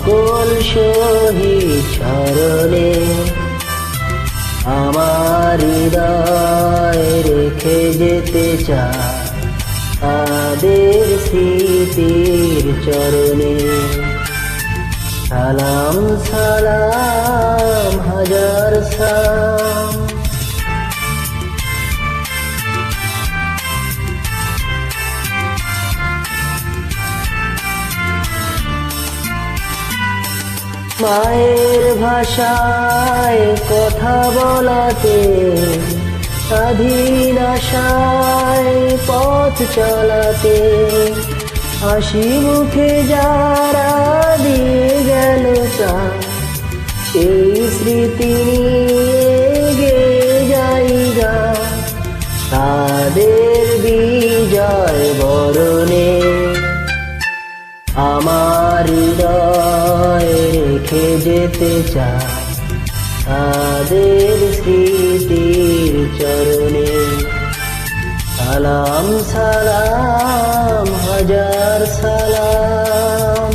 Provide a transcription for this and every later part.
সকল শহীদ স্মরণে আমার হৃদয় রেখে যেতে চায় তাদের স্মৃতির চরণে। সালাম সালাম, হাজার সালাম। মায়ের ভাষায় কথা বলাতে স্বাধীন আশায় পথ চলাতে হাসি মুখে যারা দিয়ে গেল তা সেই স্মৃতি নিয়ে গে যাই গা। তাদের বিজয় বরণে আমার হৃদয় যেতে চায়। তাদের স্মৃতির চরণে সালাম সালাম হাজার সালাম।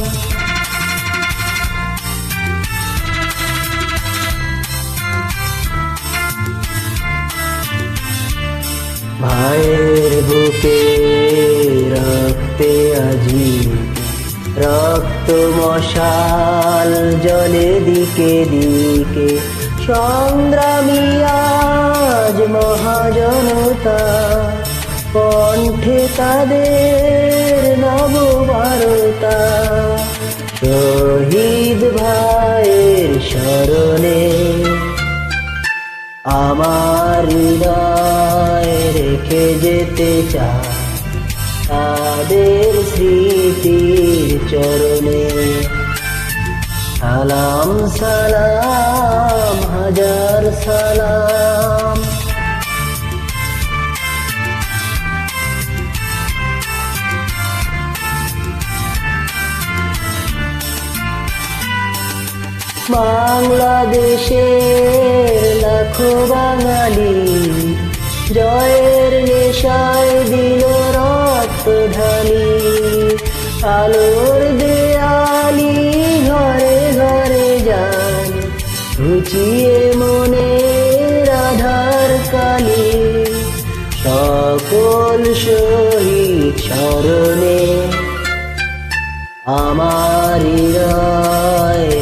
ভাইয়ের বুকে রক্তে আজি রক্ত মশাল জলে দিকে দিকে, সংগ্রামী আজ মহাজনতা। কণ্ঠে তাদের নববারতা। শহীদ ভাইয়ের স্মরণে আমার হৃদয় রেখে যেতে চায়। তাদের স্মৃতির চরণে। সালাম সালাম হাজার সালাম। বাংলাদেশের লাখো বাঙালি জয়ের নেশায় দিল রক্ত আলোর দেয়ালি ঘরে ঘরে যান। ঘুচিয়ে মনে রাধার কালি। সকল শহীদ স্মরণে আমার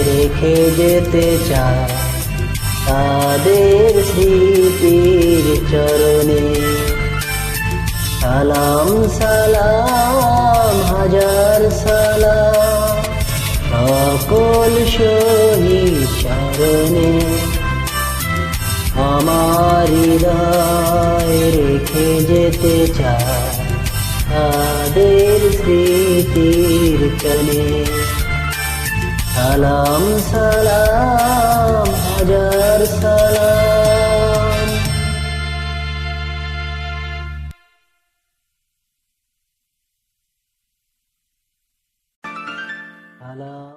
রেখে যেতে চায়। তাদের স্মৃতির সালাম, হাজার সালাম। সকল শহীদ চরণে আমার হৃদয় রেখে যেতে চায় তাদের স্মৃতির চলে সালাম সালাম, হাজার সালাম। Hello.